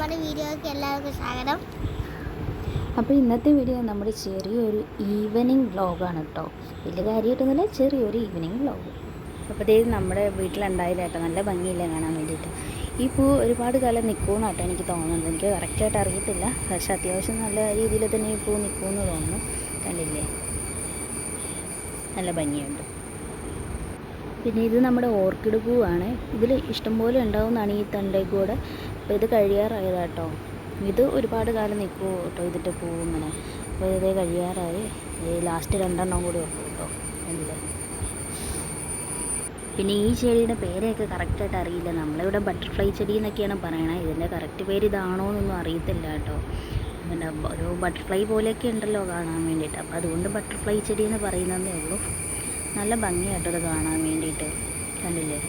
നമ്മുടെ വീഡിയോയ്ക്ക് എല്ലാവർക്കും സ്വാഗതം. അപ്പോൾ ഇന്നത്തെ വീഡിയോ നമ്മുടെ ചെറിയൊരു ഈവനിങ് വ്ളോഗാണ് കേട്ടോ. വലിയ കാര്യമായിട്ടൊന്നുമില്ല ചെറിയൊരു ഈവനിങ് വ്ളോഗ് അപ്പോൾ ഇതേ നമ്മുടെ വീട്ടിലുണ്ടായില്ല കേട്ടോ. നല്ല ഭംഗിയില്ല കാണാൻ വേണ്ടിയിട്ട്. ഈ പൂ ഒരുപാട് കാലം നിൽക്കുമെന്ന് കേട്ടോ എനിക്ക് തോന്നുന്നത്. എനിക്ക് കറക്റ്റായിട്ട് അറിയത്തില്ല. പക്ഷേ അത്യാവശ്യം നല്ല രീതിയിൽ തന്നെ ഈ പൂ നിൽക്കുമെന്ന് തോന്നുന്നു. കണ്ടില്ലേ? നല്ല ഭംഗിയുണ്ട്. പിന്നെ ഇത് നമ്മുടെ ഓർക്കിഡ് പൂവാണ്. ഇതിൽ ഇഷ്ടംപോലെ ഉണ്ടാവുന്നതാണ് ഈ തണ്ടേ കൂടെ അപ്പോൾ ഇത് കഴിയാറായതാണ് കേട്ടോ ഇത് ഒരുപാട് കാലം നിൽക്കുമോ കേട്ടോ ഇതിന്റെ പൂ ഇങ്ങനെ. അപ്പോൾ ഇത് കഴിയാറായി. ലാസ്റ്റ് രണ്ടെണ്ണം കൂടി ഉള്ളൂ കേട്ടോ കണ്ടില്ലേ പിന്നെ ഈ ചെടിയുടെ പേരെയൊക്കെ കറക്റ്റായിട്ട് അറിയില്ല. നമ്മളിവിടെ ബട്ടർഫ്ലൈ ചെടി എന്നൊക്കെയാണ് പറയണത് ഇതിന്റെ കറക്റ്റ് പേര് ഇതാണോ എന്നൊന്നും അറിയത്തില്ല കേട്ടോ. പിന്നെ ഒരു ബട്ടർഫ്ലൈ പോലെയൊക്കെ ഉണ്ടല്ലോ കാണാൻ വേണ്ടിയിട്ട്. അപ്പോൾ അതുകൊണ്ട് ബട്ടർഫ്ലൈ ചെടി എന്ന് പറയുന്നതേ ഉള്ളൂ. നല്ല ഭംഗിയായിട്ടത് കാണാൻ വേണ്ടിയിട്ട് കണ്ടില്ലേ?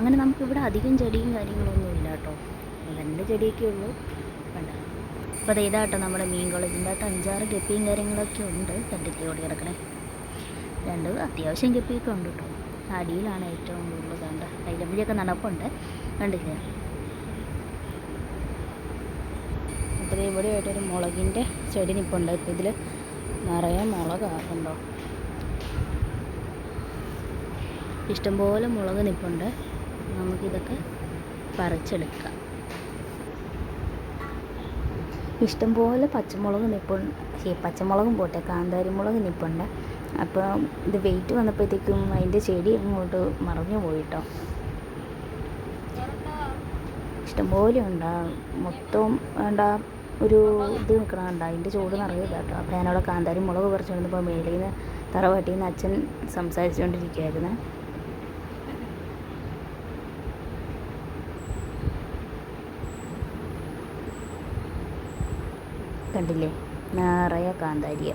അങ്ങനെ നമുക്കിവിടെ അധികം ചെടിയും കാര്യങ്ങളൊന്നും ഇല്ല കേട്ടോ. രണ്ട് ചെടിയൊക്കെ ഉള്ളൂ. വേണ്ട അപ്പോൾ അത് ഇതാട്ടോ നമ്മുടെ മീൻ കോളേജിന്റെ അകത്ത് അഞ്ചാറ് ഗപ്പിയും കാര്യങ്ങളൊക്കെ ഉണ്ട്. കണ്ടിട്ട് ഓടി കിടക്കണേ. രണ്ട് അത്യാവശ്യം ഗപ്പിയൊക്കെ ഉണ്ട് കേട്ടോ. അടിയിലാണ് ഏറ്റവും കൂടുതൽ കണ്ട. അതിലമ്പടിയൊക്കെ നടപ്പുണ്ട്. കണ്ടില്ലേ അപ്പോൾ ഇവിടെ ആയിട്ടൊരു മുളകിന്റെ ചെടി നിൽപ്പുണ്ട് ഇപ്പോൾ ഇതിൽ നിറയെ മുളകാറുണ്ടോ ഇഷ്ടംപോലെ മുളക് നിൽപ്പുണ്ട് നമുക്കിതൊക്കെ പറിച്ചെടുക്കാം. ഇഷ്ടംപോലെ പച്ചമുളക് നിപ്പുണ്ട്. ശരി പച്ചമുളകും പോട്ടെ കാന്താരി മുളക് നിൽപ്പുണ്ട് അപ്പോൾ ഇത് വെയിറ്റ് വന്നപ്പോഴത്തേക്കും അതിന്റെ ചെടി അങ്ങോട്ട് മറഞ്ഞു പോയിട്ടോ. ഇഷ്ടംപോലെ ഉണ്ട്. മൊത്തം വേണ്ട ഒരു ഇത് നിൽക്കണുണ്ട് അതിന്റെ ചൂട് നിറയില്ല കേട്ടോ. അപ്പോൾ ഞാനവിടെ കാന്താരി മുളക് പറിച്ചുകൊണ്ടിരുന്നപ്പോൾ മേളിൽ നിന്ന് തറവാട്ടിൽ നിന്ന് അച്ഛൻ സംസാരിച്ചുകൊണ്ടിരിക്കുകയായിരുന്നു കണ്ടില്ലേ? നിറയെ കാന്താരിയ.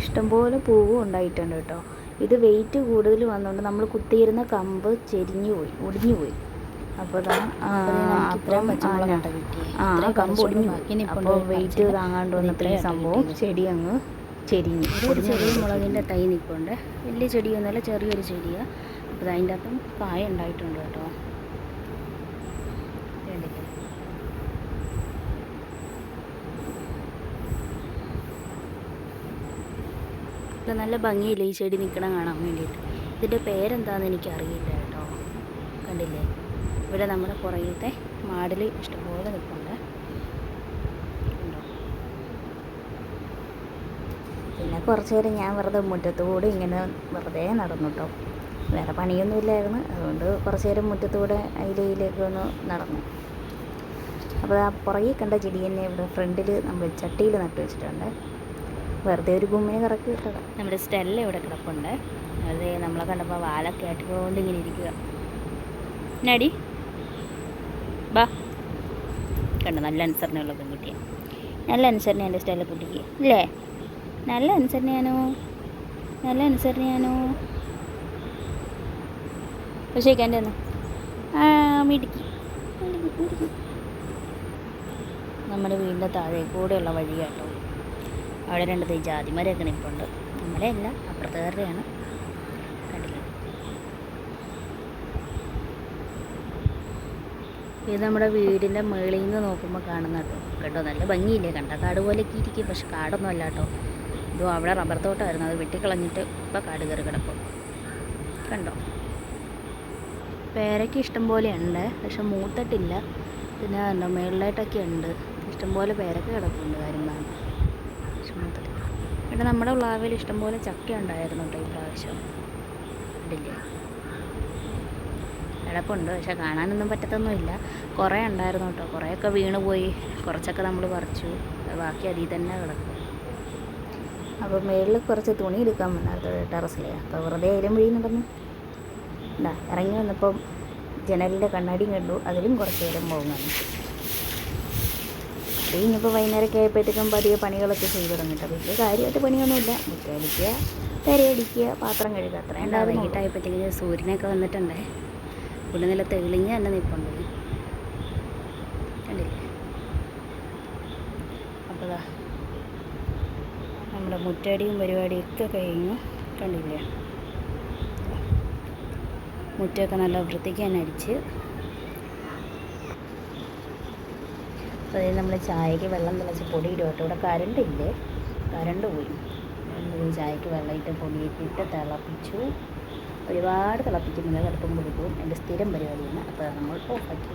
ഇഷ്ടംപോലെ പൂവും ഉണ്ടായിട്ടുണ്ട് കേട്ടോ. ഇത് വെയിറ്റ് കൂടുതൽ വന്നുകൊണ്ട് നമ്മൾ കുത്തിയിരുന്ന കമ്പ് ചെരിഞ്ഞു പോയി ഒടിഞ്ഞു പോയി. അപ്പോൾ ആ ആ കമ്പ് ഒടിഞ്ഞു പോയി. അപ്പോൾ വെയിറ്റ് താങ്ങാണ്ട് വന്നത്രയും സംഭവം ചെടി അങ്ങ് ചെരിഞ്ഞു. ഒരു ചെറിയ മുളകിന്റെ തൈ നിൽപ്പുണ്ട്. വലിയ ചെടിയൊന്നുമല്ല ചെറിയൊരു ചെടിയാണ് അപ്പോൾ അതിന്റെ അപ്പം കായ ഉണ്ടായിട്ടുണ്ട് കേട്ടോ. നല്ല ഭംഗിയില്ല ഈ ചെടി നിൽക്കണം കാണാൻ വേണ്ടിയിട്ട്. ഇതിന്റെ പേരെന്താണെന്ന് എനിക്കറിയില്ല കേട്ടോ. കണ്ടില്ലേ? ഇവിടെ നമ്മുടെ പുറകിലത്തെ മാടിൽ ഇഷ്ടംപോലെ നിൽപ്പുണ്ട് കണ്ടോ പിന്നെ കുറച്ച് നേരം ഞാൻ വെറുതെ മുറ്റത്തുകൂടെ ഇങ്ങനെ വെറുതെ നടന്നു കേട്ടോ വേറെ പണിയൊന്നുമില്ലായിരുന്നു. അതുകൊണ്ട് കുറച്ച് നേരം മുറ്റത്തൂടെ അതിലേക്ക് ഒന്ന് നടന്നു. അപ്പോൾ ആ പുറകിൽ കണ്ട ചെടി തന്നെ ഇവിടെ ഫ്രണ്ടിൽ നമ്മൾ ചട്ടിയിൽ നട്ടു വെച്ചിട്ടുണ്ട്. വെറുതെ ഒരു ഗുമ്മിനെ കറക്കി വിട്ടത് നമ്മുടെ സ്റ്റെല്ല ഇവിടെ കിടപ്പുണ്ട്. അത് നമ്മളെ കണ്ടപ്പോൾ വാലൊക്കെ ആട്ടിക്കൊണ്ട് ഇങ്ങനെ ഇരിക്കുക നടി ബാ. കണ്ട നല്ല അനുസരണയുള്ള പെൺകുട്ടിയാണ് നല്ല അനുസരണ എന്റെ സ്റ്റെല്ല കുട്ടിക്ക്. ഇല്ലേ? നല്ല അനുസരണയാണോ നല്ല അനുസരണയാണോ പക്ഷേ എന്റെ ഒന്ന് മിടുക്കി. നമ്മുടെ വീടിന്റെ താഴെ കൂടെയുള്ള വഴി കേട്ടോ അവിടെ രണ്ട് തൈ ജാതിമരമൊക്കെ നിൽപ്പുണ്ട് നമ്മളെ അല്ല അപ്പുറത്തുകാരുടെയാണ്. കണ്ടില്ല? ഇത് നമ്മുടെ വീടിന്റെ മുകളിൽ നിന്ന് നോക്കുമ്പോൾ കാണുന്ന കേട്ടോ. കേട്ടോ നല്ല ഭംഗിയില്ലേ? കണ്ട? കാട് പോലെയൊക്കെ ഇരിക്കും. പക്ഷെ കാടൊന്നും അല്ല കേട്ടോ. ഇതോ അവിടെ റബ്ബർ തോട്ടമായിരുന്നു അത് വെട്ടിക്കളഞ്ഞിട്ട് ഇപ്പോൾ കാട് കയറി കിടക്കും കണ്ടോ? പേരയ്ക്ക് ഇഷ്ടം പോലെ ഉണ്ട് പക്ഷെ മൂത്തിട്ടില്ല. പിന്നെ കണ്ടോ മേളിലായിട്ടൊക്കെ ഉണ്ട്. ഇഷ്ടംപോലെ പേരൊക്കെ കിടപ്പുണ്ട് കാര്യം പറഞ്ഞു പക്ഷെ നമ്മുടെ ഉള്ളാവിൽ ഇഷ്ടംപോലെ ചക്ക ഉണ്ടായിരുന്നു കേട്ടോ ഈ പ്രാവശ്യം. ഇടില്ലേ കിടപ്പുണ്ട് പക്ഷെ കാണാനൊന്നും പറ്റത്തൊന്നുമില്ല. കുറേ ഉണ്ടായിരുന്നു കേട്ടോ. കുറേയൊക്കെ വീണ് പോയി കുറച്ചൊക്കെ നമ്മൾ പറിച്ചു. ബാക്കി അതിൽ തന്നെ കിടക്കും. അപ്പോൾ മേളിൽ കുറച്ച് തുണി എടുക്കാൻ വന്നായിരുന്നു ടെറസിൽ അപ്പോൾ വെറുതെ അതിലും വഴി നടന്നു എന്താ ഇറങ്ങി വന്നപ്പം ജനലിന്റെ കണ്ണാടിയും കണ്ടു. അതിലും കുറച്ച് നേരം പോകുന്നു അത് ഇനിയിപ്പോൾ വൈകുന്നേരമൊക്കെ ആയപ്പോഴത്തേക്കും പതിയെ പണികളൊക്കെ ചെയ്തു തുടങ്ങിയിട്ട് വലിയ കാര്യമായിട്ട് പണിയൊന്നുമില്ല. മുറ്റടിക്കുക പെരയടിക്കുക പാത്രം കഴുകുക അത്ര എന്താ വൈകിട്ടായപ്പോഴത്തേക്ക് സൂര്യനൊക്കെ വന്നിട്ടുണ്ടേ. പുള്ളി നില തെളിഞ്ഞ് തന്നെ നിൽപ്പുണ്ട്. കണ്ടില്ലേ? അപ്പോൾ ദാ നമ്മുടെ മുറ്റടിയും പരിപാടിയൊക്കെ കഴിഞ്ഞു. കണ്ടില്ലേ? മുറ്റമൊക്കെ നല്ല വൃത്തിക്ക് തന്നെ അടിച്ച്. അതായത് നമ്മൾ ചായക്ക് വെള്ളം തിളച്ച് പൊടി ഇടും കേട്ടോ. ഇവിടെ കരണ്ട് ഇല്ലേ? കരണ്ട് പോയി. ചായക്ക് വെള്ളം ഇട്ട് പൊടിയിട്ടിട്ട് തിളപ്പിച്ചു. ഒരുപാട് തിളപ്പിക്കുന്നില്ല. കടുപ്പം കൊടുക്കും എന്റെ സ്ഥിരം പരിപാടിയാണ്. അപ്പോൾ നമ്മൾ ഓഫാക്കി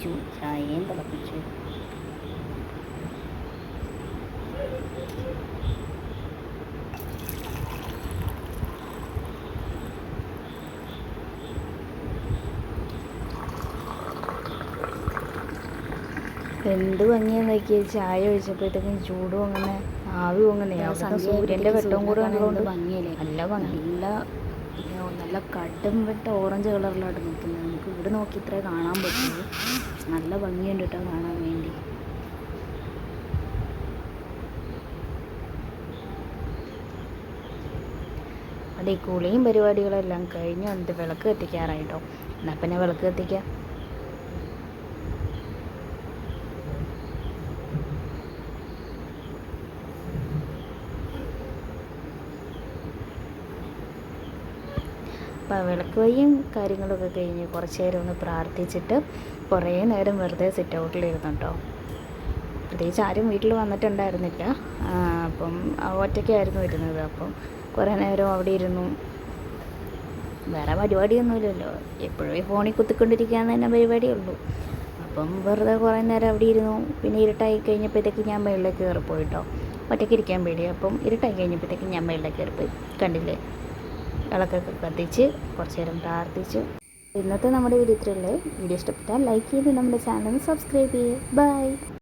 വെച്ചു ചായയും തിളപ്പിച്ചു. എന്ത് ഭംഗിയാ നോക്കിയ. ചായ ഒഴിച്ചപ്പോഴത്തേക്കും ചൂടും അങ്ങനെ ആവിയും അങ്ങനെ സൂര്യന്റെ വെട്ടവും കൂടെ ഭംഗിയല്ലേ? നല്ല ഭംഗി. നല്ല നല്ല കടും വെട്ട ഓറഞ്ച് കളറിലായിട്ട് നിൽക്കുന്നത് നമുക്ക് ഇവിടെ നോക്കി ഇത്രേ കാണാൻ പറ്റുള്ളൂ. നല്ല ഭംഗിയുണ്ട് കേട്ടോ കാണാൻ വേണ്ടി. അതെ കുളിയും പരിപാടികളെല്ലാം കഴിഞ്ഞ് എന്നിട്ട് വിളക്ക് കത്തിക്കാറായിട്ടോ എന്നാൽ പിന്നെ വിളക്ക് കത്തിക്കാം. അപ്പോൾ വിളക്ക് വയ്യും കാര്യങ്ങളൊക്കെ കഴിഞ്ഞ് കുറച്ച് നേരം ഒന്ന് പ്രാർത്ഥിച്ചിട്ട് കുറേ നേരം വെറുതെ സിറ്റ് ഔട്ടിലിരുന്നു കേട്ടോ പ്രത്യേകിച്ച് ആരും വീട്ടിൽ വന്നിട്ടുണ്ടായിരുന്നില്ല. അപ്പം ഒറ്റയ്ക്കായിരുന്നു ഇരുന്നത്. അപ്പം കുറേ നേരം അവിടെ ഇരുന്നു. വേറെ പരിപാടിയൊന്നുമില്ലല്ലോ. എപ്പോഴും ഈ ഫോണിൽ കുത്തിക്കൊണ്ടിരിക്കാന്ന് തന്നെ പരിപാടിയുള്ളൂ. അപ്പം വെറുതെ കുറേ നേരം അവിടെ ഇരുന്നു. പിന്നെ ഇരുട്ടായി കഴിഞ്ഞപ്പോഴത്തേക്ക് ഞാൻ മേളിലേക്ക് കയറിപ്പോയിട്ടോ ഒറ്റയ്ക്ക് ഇരിക്കാൻ പേടി. അപ്പം ഇരുട്ടായി കഴിഞ്ഞപ്പോഴത്തേക്ക് ഞാൻ മേളിലേക്ക് കയറിപ്പോയി. കണ്ടില്ലേ? വിളക്കൊക്കെ കത്തിച്ച് കുറച്ച് നേരം പ്രാർത്ഥിച്ചു. ഇന്നത്തെ നമ്മുടെ വീഡിയോ ഇത്രയുള്ളൂ വീഡിയോ ഇഷ്ടപ്പെട്ടാൽ ലൈക്ക് ചെയ്ത് നമ്മുടെ ചാനൽ സബ്സ്ക്രൈബ് ചെയ്യുക ബൈ